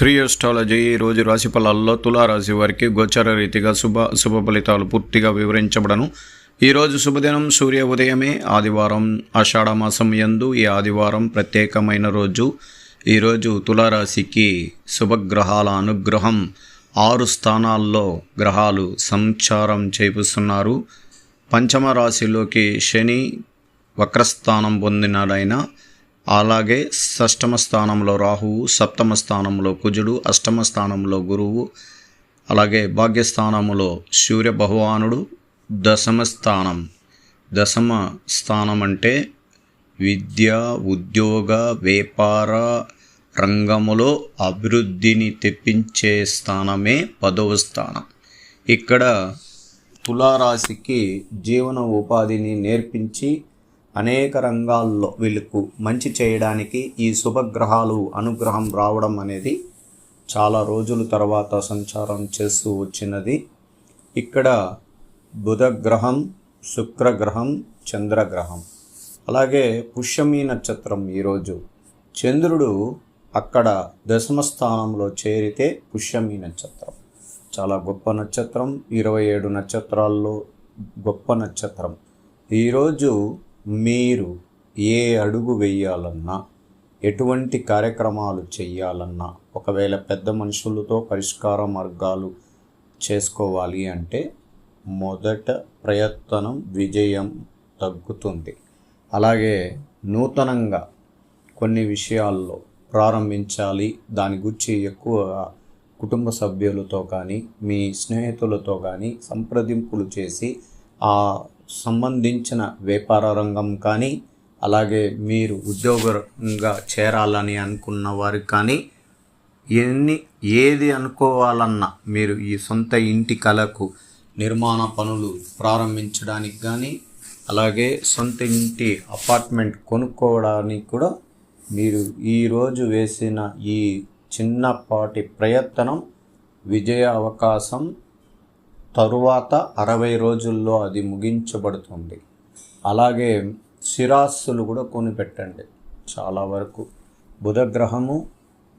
Shri astrology ఈ రోజు రాశి ఫలాల్లో తులారాశి వారికి గోచర రీతిగా శుభ శుభ ఫలితాలు పూర్తిగా వివరించబడను. ఈరోజు శుభదినం సూర్య ఉదయమే ఆదివారం ఆషాఢ మాసం యందు ఈ ఆదివారం ప్రత్యేకమైన రోజు. ఈరోజు తులారాశికి శుభగ్రహాల అనుగ్రహం ఆరు స్థానాల్లో గ్రహాలు సంచారం చేపిస్తున్నారు. పంచమ రాశిలోకి శని వక్రస్థానం పొందినాడైన అలాగే షష్టమ స్థానంలో రాహువు సప్తమ స్థానంలో కుజుడు అష్టమ స్థానంలో గురువు అలాగే భాగ్యస్థానములో సూర్య భగవానుడు దశమ స్థానం. దశమ స్థానం అంటే విద్య ఉద్యోగ వ్యాపార రంగములో అభివృద్ధిని తెప్పించే స్థానమే పదవ స్థానం. ఇక్కడ తులారాశికి జీవన ఉపాధిని నేర్పించి అనేక రంగాల్లో వీళ్ళకు మంచి చేయడానికి ఈ శుభగ్రహాలు అనుగ్రహం రావడం అనేది చాలా రోజుల తర్వాత సంచారం చేస్తూ వచ్చినది. ఇక్కడ బుధగ్రహం శుక్రగ్రహం చంద్రగ్రహం. అలాగే పుష్యమి నక్షత్రం ఈరోజు. చంద్రుడు అక్కడ దశమ స్థానంలో చేరితే పుష్యమి నక్షత్రం. చాలా గొప్ప నక్షత్రం. ఇరవై ఏడు నక్షత్రాల్లో గొప్ప నక్షత్రం. ఈరోజు మీరు ఏ అడుగు వేయాలన్నా ఎటువంటి కార్యక్రమాలు చేయాలన్నా ఒకవేళ పెద్ద మనుషులతో పరిష్కార మార్గాలు చేసుకోవాలి అంటే మొదట ప్రయత్నం విజయం తగ్గుతుంది. అలాగే నూతనంగా కొన్ని విషయాల్లో ప్రారంభించాలి. దాని గురించి ఎక్కువ కుటుంబ సభ్యులతో కానీ మీ స్నేహితులతో కానీ సంప్రదింపులు చేసి ఆ సంబంధించిన వ్యాపార రంగం కానీ అలాగే మీరు ఉద్యోగంగా చేరాలని అనుకున్న వారికి కానీ ఎన్ని ఏది అనుకోవాలన్నా మీరు ఈ సొంత ఇంటి కళకు నిర్మాణ పనులు ప్రారంభించడానికి కానీ అలాగే సొంత ఇంటి అపార్ట్మెంట్ కొనుక్కోవడానికి కూడా మీరు ఈరోజు వేసిన ఈ చిన్నపాటి ప్రయత్నం విజయ అవకాశం తరువాత అరవై రోజుల్లో అది ముగించబడుతుంది. అలాగే శిరాస్సులు కూడా కొనిపెట్టండి. చాలా వరకు బుధగ్రహము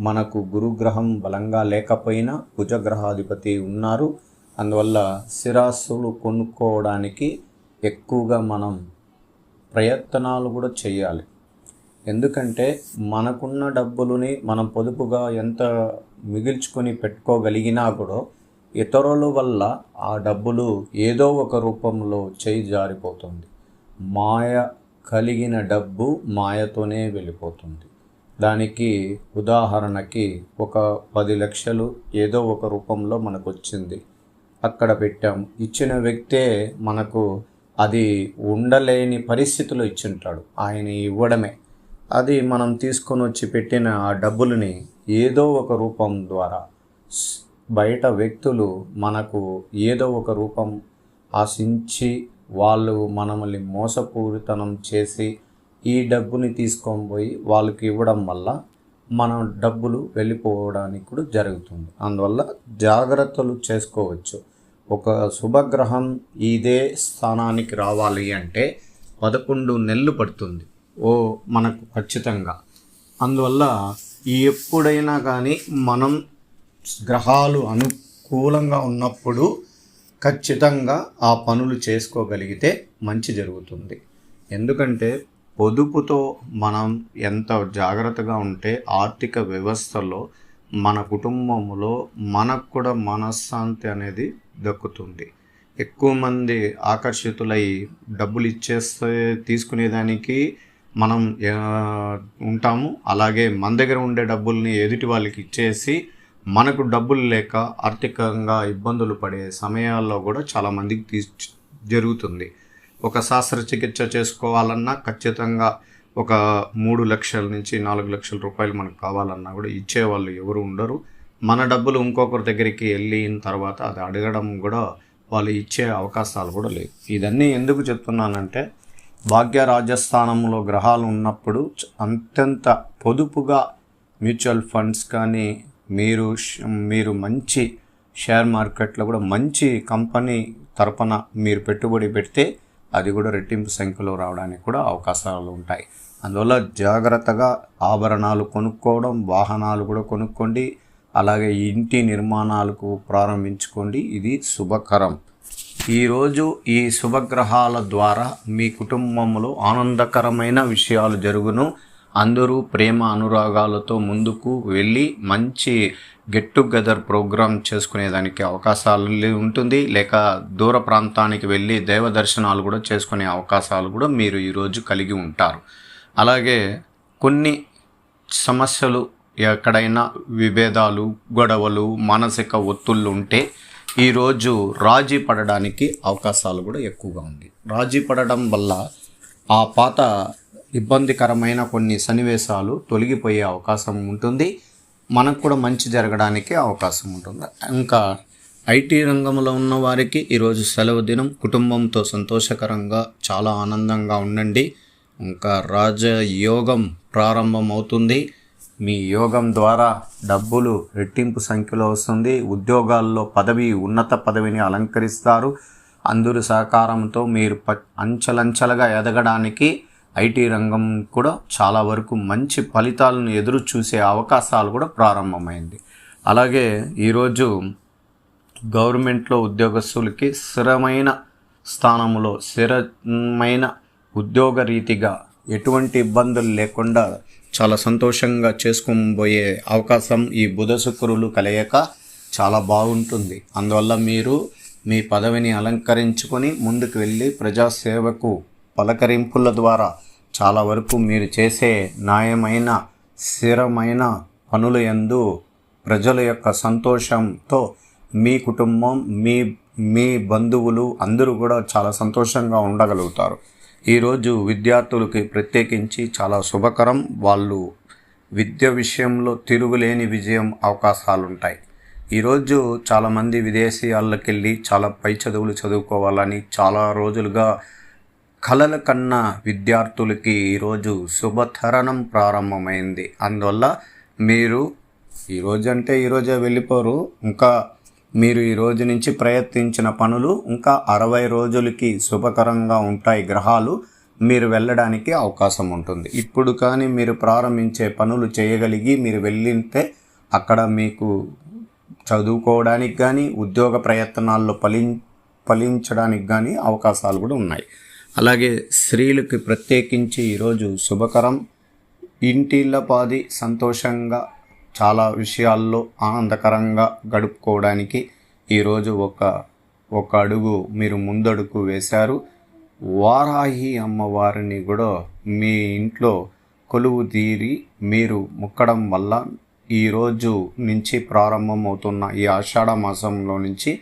మనకు గురుగ్రహం బలంగా లేకపోయినా కుజగ్రహాధిపతి ఉన్నారు. అందువల్ల శిరాస్సులు కొనుక్కోవడానికి ఎక్కువగా మనం ప్రయత్నాలు కూడా చేయాలి. ఎందుకంటే మనకున్న డబ్బులని మనం పొదుపుగా ఎంత మిగిల్చుకొని పెట్టుకోగలిగినా కూడా ఇతరుల వల్ల ఆ డబ్బులు ఏదో ఒక రూపంలో చేయి జారిపోతుంది. మాయ కలిగిన డబ్బు మాయతోనే వెళ్ళిపోతుంది. దానికి ఉదాహరణకి ఒక పది లక్షలు ఏదో ఒక రూపంలో మనకు వచ్చింది అక్కడ పెట్టాం. ఇచ్చిన వ్యక్తే మనకు అది ఉండలేని పరిస్థితిలో ఇచ్చింటాడు. ఆయన ఇవ్వడమే. అది మనం తీసుకొని వచ్చి పెట్టిన ఆ డబ్బులని ఏదో ఒక రూపం ద్వారా బయట వ్యక్తులు మనకు ఏదో ఒక రూపం ఆశించి వాళ్ళు మనల్ని మోసపూరితనం చేసి ఈ డబ్బుని తీసుకొని పోయి వాళ్ళకి ఇవ్వడం వల్ల మనం డబ్బులు వెళ్ళిపోవడానికి కూడా జరుగుతుంది. అందువల్ల జాగ్రత్తలు చేసుకోవచ్చు. ఒక శుభగ్రహం ఇదే స్థానానికి రావాలి అంటే పదకొండు నెలలు పడుతుంది. ఓ మనకు ఖచ్చితంగా. అందువల్ల ఎప్పుడైనా కానీ మనం గ్రహాలు అనుకూలంగా ఉన్నప్పుడు ఖచ్చితంగా ఆ పనులు చేసుకోగలిగితే మంచి జరుగుతుంది. ఎందుకంటే పొదుపుతో మనం ఎంత జాగ్రత్తగా ఉంటే ఆర్థిక వ్యవస్థలో మన కుటుంబంలో మనకు కూడా మనశ్శాంతి అనేది దక్కుతుంది. ఎక్కువ మంది ఆకర్షితులై డబ్బులు ఇచ్చేస్తే తీసుకునేదానికి మనం ఉంటాము. అలాగే మన దగ్గర ఉండే డబ్బుల్ని ఎదుటి వాళ్ళకి ఇచ్చేసి మనకు డబ్బులు లేక ఆర్థికంగా ఇబ్బందులు పడే సమయాల్లో కూడా చాలామందికి తీ జరుగుతుంది. ఒక శస్త్రచికిత్స చేసుకోవాలన్నా ఖచ్చితంగా ఒక మూడు లక్షల నుంచి నాలుగు లక్షల రూపాయలు మనకు కావాలన్నా కూడా ఇచ్చేవాళ్ళు ఎవరు ఉండరు. మన డబ్బులు ఇంకొకరి దగ్గరికి వెళ్ళిన తర్వాత అది అడగడం కూడా వాళ్ళు ఇచ్చే అవకాశాలు కూడా లేవు. ఇదన్నీ ఎందుకు చెప్తున్నానంటే భాగ్య రాజస్థానంలో గ్రహాలు ఉన్నప్పుడు అత్యంత పొదుపుగా మ్యూచువల్ ఫండ్స్ కానీ మీరు మీరు మంచి షేర్ మార్కెట్లో కూడా మంచి కంపెనీ తరపున మీరు పెట్టుబడి పెడితే అది కూడా రెట్టింపు సంఖ్యలో రావడానికి కూడా అవకాశాలు ఉంటాయి. అందువల్ల జాగ్రత్తగా ఆభరణాలు కొనుక్కోవడం వాహనాలు కూడా కొనుక్కోండి. అలాగే ఇంటి నిర్మాణాలకు ప్రారంభించుకోండి. ఇది శుభకరం. ఈరోజు ఈ శుభగ్రహాల ద్వారా మీ కుటుంబంలో ఆనందకరమైన విషయాలు జరుగును. అందరూ ప్రేమ అనురాగాలతో ముందుకు వెళ్ళి మంచి గెట్ టుగెదర్ ప్రోగ్రామ్ చేసుకునేదానికి అవకాశాలు ఉంటుంది. లేక దూర ప్రాంతానికి వెళ్ళి దైవ దర్శనాలు కూడా చేసుకునే అవకాశాలు కూడా మీరు ఈరోజు కలిగి ఉంటారు. అలాగే కొన్ని సమస్యలు ఎక్కడైనా విభేదాలు గొడవలు మానసిక ఒత్తుళ్ళు ఉంటే ఈరోజు రాజీ పడడానికి అవకాశాలు కూడా ఎక్కువగా ఉంది. రాజీ పడడం వల్ల ఆ పాత ఇబ్బందికరమైన కొన్ని సన్నివేశాలు తొలగిపోయే అవకాశం ఉంటుంది. మనకు కూడా మంచి జరగడానికి అవకాశం ఉంటుంది. ఇంకా ఐటీ రంగంలో ఉన్న వారికి ఈరోజు సెలవు దినం కుటుంబంతో సంతోషకరంగా చాలా ఆనందంగా ఉండండి. ఇంకా రాజయోగం ప్రారంభమవుతుంది. మీ యోగం ద్వారా డబ్బులు రెట్టింపు సంఖ్యలో వస్తుంది. ఉద్యోగాల్లో పదవి ఉన్నత పదవిని అలంకరిస్తారు. అందరి సహకారంతో మీరు ప అంచెలంచెలుగా ఎదగడానికి ఐటీ రంగం కూడా చాలా వరకు మంచి ఫలితాలను ఎదురు చూసే అవకాశాలు కూడా ప్రారంభమైంది. అలాగే ఈరోజు గవర్నమెంట్లో ఉద్యోగస్తులకి స్థిరమైన స్థానంలో స్థిరమైన ఉద్యోగ రీతిగా ఎటువంటి ఇబ్బందులు లేకుండా చాలా సంతోషంగా చేసుకోబోయే అవకాశం ఈ బుధ శుక్రులు కలయక చాలా బాగుంటుంది. అందువల్ల మీరు మీ పదవిని అలంకరించుకొని ముందుకు వెళ్ళి ప్రజాసేవకు పలకరింపుల ద్వారా చాలా వరకు మీరు చేసే న్యాయమైన స్థిరమైన పనుల యందు ప్రజల యొక్క సంతోషంతో మీ కుటుంబం మీ మీ బంధువులు అందరూ కూడా చాలా సంతోషంగా ఉండగలుగుతారు. ఈరోజు విద్యార్థులకి ప్రత్యేకించి చాలా శుభకరం. వాళ్ళు విద్య విషయంలో తిరుగులేని విజయం అవకాశాలు ఉంటాయి ఈరోజు చాలామంది విదేశీయాళ్ళకి వెళ్ళి చాలా పై చదువులు చదువుకోవాలని చాలా రోజులుగా కలల కన్నా విద్యార్థులకి ఈరోజు శుభతరణం ప్రారంభమైంది. అందువల్ల మీరు ఈరోజు అంటే ఈరోజే వెళ్ళిపోరు. ఇంకా మీరు ఈ రోజు నుంచి ప్రయత్నించిన పనులు ఇంకా అరవై రోజులకి శుభకరంగా ఉంటాయి. గ్రహాలు మీరు వెళ్ళడానికి అవకాశం ఉంటుంది. ఇప్పుడు కానీ మీరు ప్రారంభించే పనులు చేయగలిగి మీరు వెళ్ళితే అక్కడ మీకు చదువుకోవడానికి కానీ ఉద్యోగ ప్రయత్నాల్లో ఫలి ఫలించడానికి కానీ అవకాశాలు కూడా ఉన్నాయి. అలాగే స్త్రీలకి ప్రత్యేకించి ఈరోజు శుభకరం. ఇంటిల్లపాది సంతోషంగా చాలా విషయాల్లో ఆనందకరంగా గడుపుకోవడానికి ఈరోజు ఒక ఒక అడుగు మీరు ముందడుగు వేశారు. వారాహి అమ్మవారిని కూడా మీ ఇంట్లో కొలువు తీరి మీరు ముక్కడం వల్ల ఈరోజు నుంచి ప్రారంభమవుతున్న ఈ ఆషాఢ మాసంలో నుంచి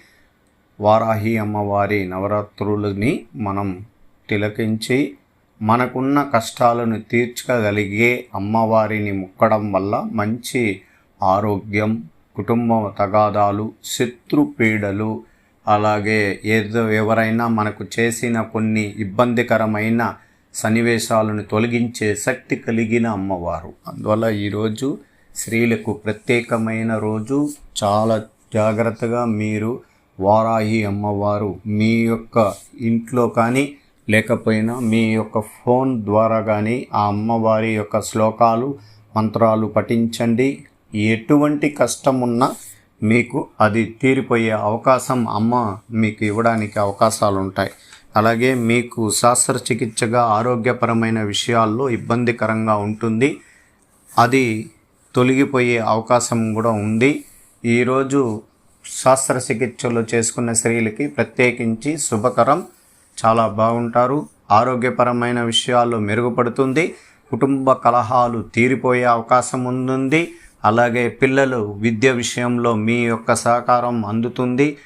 వారాహి అమ్మవారి నవరాత్రులని మనం తిలకించి మనకున్న కష్టాలను తీర్చగలిగే అమ్మవారిని మొక్కడం వల్ల మంచి ఆరోగ్యం కుటుంబ తగాదాలు శత్రు పీడలు అలాగే ఏదో ఎవరైనా మనకు చేసిన కొన్ని ఇబ్బందికరమైన సన్నివేశాలను తొలగించే శక్తి కలిగిన అమ్మవారు. అందువల్ల ఈరోజు స్త్రీలకు ప్రత్యేకమైన రోజు. చాలా జాగ్రత్తగా మీరు వారాహి అమ్మవారు మీ యొక్క ఇంట్లో కానీ లేకపోయినా మీ యొక్క ఫోన్ ద్వారా కానీ ఆ అమ్మవారి యొక్క శ్లోకాలు మంత్రాలు పఠించండి. ఎటువంటి కష్టం ఉన్నా మీకు అది తీరిపోయే అవకాశం అమ్మ మీకు ఇవ్వడానికి అవకాశాలు ఉంటాయి అలాగే మీకు శస్త్రచికిత్సగా ఆరోగ్యపరమైన విషయాల్లో ఇబ్బందికరంగా ఉంటుంది. అది తొలగిపోయే అవకాశం కూడా ఉంది. ఈరోజు శస్త్రచికిత్సలు చేసుకున్న స్త్రీలకి ప్రత్యేకించి శుభకరం. చాలా బాగుంటారు. ఆరోగ్యపరమైన విషయాల్లో మెరుగుపడుతుంది. కుటుంబ కలహాలు తీరిపోయే అవకాశం ఉంది అలాగే పిల్లలు విద్య విషయంలో మీ యొక్క సహకారం అందుతుంది.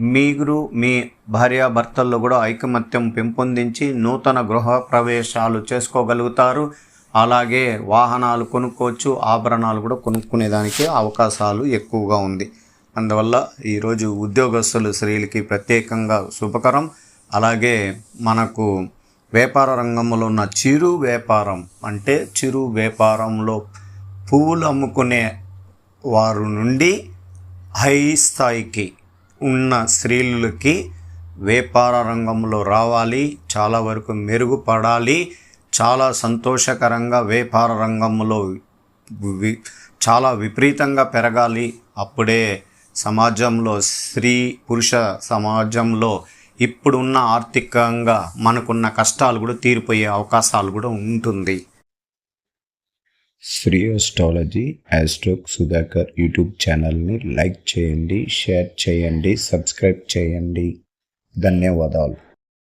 మీరు మీ భార్యాభర్తల్లో కూడా ఐకమత్యం పెంపొందించి నూతన గృహ ప్రవేశాలు చేసుకోగలుగుతారు. అలాగే వాహనాలు కొనుక్కోవచ్చు ఆభరణాలు కూడా కొనుక్కునేదానికి అవకాశాలు ఎక్కువగా ఉంది. అందువల్ల ఈరోజు ఉద్యోగస్తులు స్త్రీలకి ప్రత్యేకంగా శుభకరం. అలాగే మనకు వ్యాపార రంగంలో ఉన్న చిరు వ్యాపారం అంటే చిరు వ్యాపారంలో పువ్వులు అమ్ముకునే వారు నుండి హై స్థాయికి ఉన్న స్త్రీలకి వ్యాపార రంగంలో రావాలి చాలా వరకు మెరుగుపడాలి చాలా సంతోషకరంగా వ్యాపార రంగంలో వి- చాలా విపరీతంగా పెరగాలి. అప్పుడే సమాజంలో స్త్రీ పురుష సమాజంలో ఇప్పుడున్న ఆర్థికంగా మనకున్న కష్టాలు కూడా తీరిపోయే అవకాశాలు కూడా ఉంటుంది. శ్రీ అస్ట్రాలజీ యాస్ట్రోక్ సుధాకర్ యూట్యూబ్ ఛానల్ని లైక్ చేయండి షేర్ చేయండి సబ్స్క్రైబ్ చేయండి. ధన్యవాదాలు.